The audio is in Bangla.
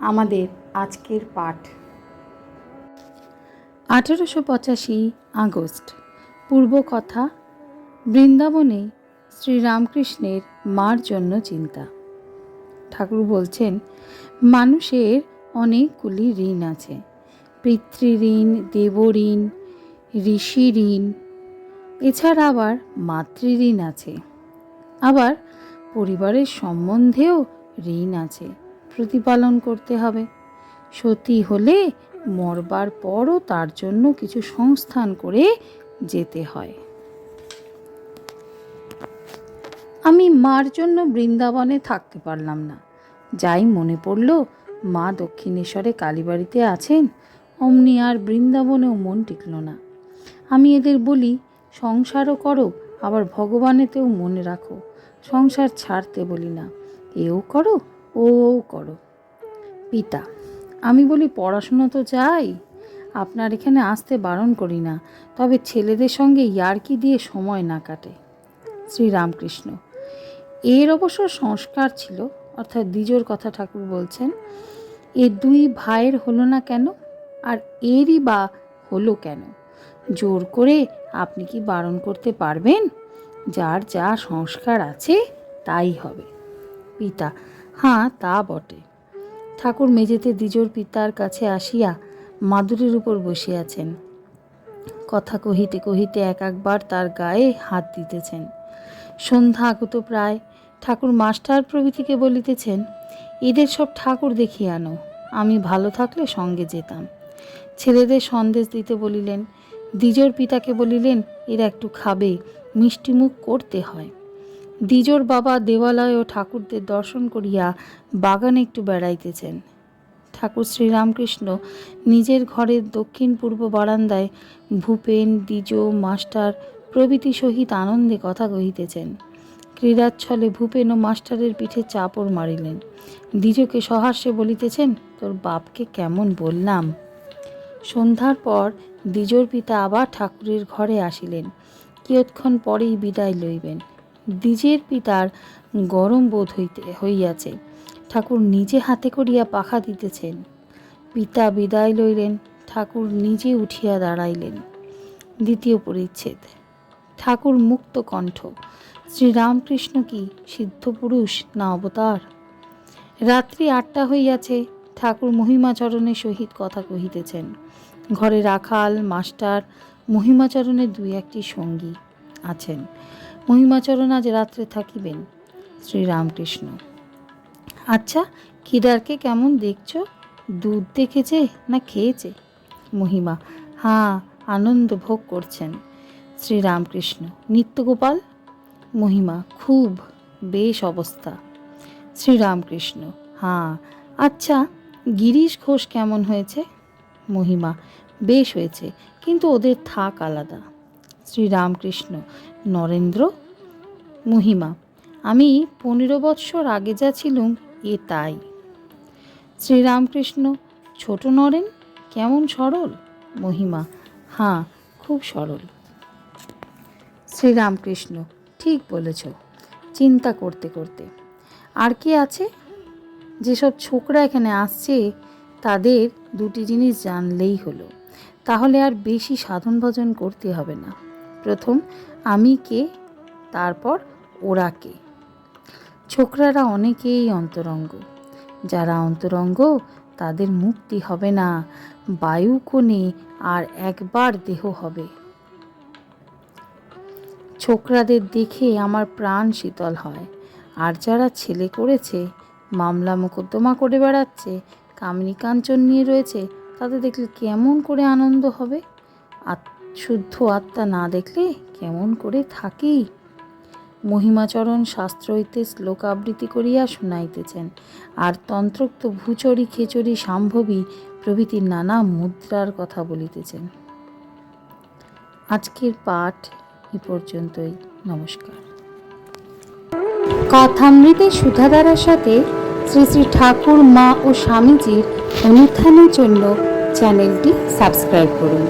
আমাদের আজকের পাঠ। আঠেরোশো পঁচাশি আগস্ট, পূর্ব কথা, বৃন্দাবনে শ্রীরামকৃষ্ণের মার জন্য চিন্তা। ঠাকুর বলছেন, মানুষের অনেকগুলি ঋণ আছে। পিতৃঋণ, দেবঋণ ঋষি ঋণ এছাড়া আবার মাতৃঋণ আছে। আবার পরিবারের সম্বন্ধেও ঋণ আছে। প্রতিপালন করতে হবে। সতী হলে মরবার পরও তার জন্য কিছু সংস্থান করে যেতে হয়। আমি মার জন্য বৃন্দাবনে থাকতে পারলাম না। যাই মনে পড়ল, মা দক্ষিণেশ্বরে কালীবাড়িতে আছেন, অমনি আর বৃন্দাবনেও মন টিকল না। আমি এদের বলি, সংসারও করো, আবার ভগবানেতেও মনে রাখো। সংসার ছাড়তে বলি না। এও করো ও করো। পিতা, আমি বলি পড়াশুনো তো চাই, আপনার এখানে আসতে বারণ করি না, তবে ছেলেদের সঙ্গে ইয়ার্কি দিয়ে সময় না কাটে। শ্রীরামকৃষ্ণ, এর অবশ্য সংস্কার ছিল, অর্থাৎ দ্বিজোর কথা ঠাকুর বলছেন, এ দুই ভাইয়ের হলো না কেন, আর এরই বা হলো কেন? জোর করে আপনি কি বারণ করতে পারবেন? যার যা সংস্কার আছে, তাই হবে। পিতা হ্যাঁ তা বটে। ঠাকুর মেঝেতে দ্বিজোর পিতার কাছে আসিয়া মাদুরের উপর বসিয়াছেন। কথা কহিতে কহিতে এক একবার তার গায়ে হাত দিতেছেন। সন্ধ্যা আগত প্রায়। ঠাকুর মাস্টার প্রভৃতিকে বলিতেছেন, এদের সব ঠাকুর দেখিয়ে আনো। আমি ভালো থাকলে সঙ্গে যেতাম। ছেলেদের সন্দেশ দিতে বলিলেন, দ্বিজোর পিতাকে বলিলেন, এরা একটু খাবে, মিষ্টিমুখ করতে হয়। দ্বিজোর বাবা দেবালয় ও ঠাকুরদের দর্শন করিয়া বাগানে একটু বেড়াইতেছেন। ঠাকুর শ্রীরামকৃষ্ণ নিজের ঘরের দক্ষিণ পূর্ব বারান্দায় ভূপেন দ্বিজ মাস্টার প্রভৃতি সহিত আনন্দে কথা কহিতেছেন। ক্রীড়াচ্ছলে ভূপেন ও মাস্টারের পিঠে চাপড় মারিলেন। দ্বিজকে সহাস্যে বলিতেছেন, তোর বাপকে কেমন বললাম? সন্ধ্যার পর দ্বিজোর পিতা আবার ঠাকুরের ঘরে আসিলেন। কিয়ৎক্ষণ পরেই বিদায় লইবেন। দ্বিজের পিতার গরম বোধ হইতে হইয়াছে। ঠাকুর নিজে হাতে করিয়া পাখা দিতেছেন। পিতা বিদায় লইলেন, ঠাকুর নিজে উঠিয়া দাঁড়াইলেন। দ্বিতীয় পরিচ্ছেদ। ঠাকুর মুক্ত কণ্ঠ, শ্রীরামকৃষ্ণ কি সিদ্ধ পুরুষ না অবতার? রাত্রি আটটা হইয়াছে, ঠাকুর মহিমাচরণের সহিত কথা কহিতেছেন। ঘরে রাখাল মাস্টার, মহিমাচরণের দুই একটি সঙ্গী আছেন। মহিমাচরণ আজ রাত্রে থাকিবেন, শ্রীরামকৃষ্ণ। আচ্ছা খিদারকে কেমন দেখছ? দুধ দেখেছে না খেয়েছে? মহিমা হ্যাঁ আনন্দ ভোগ করছেন। শ্রীরামকৃষ্ণ, নিত্যগোপাল? মহিমা, খুব, বেশ অবস্থা। শ্রীরামকৃষ্ণ হ্যাঁ আচ্ছা গিরিশ ঘোষ কেমন হয়েছে? মহিমা, বেশ হয়েছে, কিন্তু ওদের থাক আলাদা। শ্রীরামকৃষ্ণ নরেন্দ্র, মহিমা, আমি পনেরো বৎসর আগে যা ছিলুম এ তাই। শ্রীরামকৃষ্ণ, ছোট নরেন, কেমন সরল? মহিমা হ্যাঁ খুব সরল। শ্রীরামকৃষ্ণ, ঠিক বলেছ, চিন্তা করতে করতে। আর কি আছে? যেসব ছোকরা এখানে আসছে, তাদের দুটি জিনিস জানলেই হলো। তাহলে আর বেশি সাধন ভজন করতে হবে না। প্রথম আমি কে, তারপর ওরা কে। ছোকরারা অনেকেই অন্তরঙ্গ। যারা অন্তরঙ্গ, তাদের মুক্তি হবে না, বায়ু কোণে আর একবার দেহ হবে। ছোকরাদের দেখে আমার প্রাণ শীতল হয়, আর যারা ছেলে করেছে, মামলা মোকদ্দমা করে বেড়াচ্ছে, কামিনী কাঞ্চন নিয়ে রয়েছে, তাদের দেখলে কেমন করে আনন্দ হবে? আত শুদ্ধ আত্মা না দেখলে কেমন করে থাকি? মহিমাচরণ শাস্ত্র হইতে শ্লোক আবৃত্তি করিয়া শুনাইতেছেন, আর তন্ত্রোক্ত ভূচরি খেচরি সম্ভবী প্রভৃতি নানা মুদ্রার কথা বলিতেছেন। আজকের পাঠ এ পর্যন্তই, নমস্কার। কথামৃতের সুধাধারার সাথে শ্রী শ্রী ঠাকুর, মা ও স্বামীজির অনুত্থানের জন্য চ্যানেলটি সাবস্ক্রাইব করুন।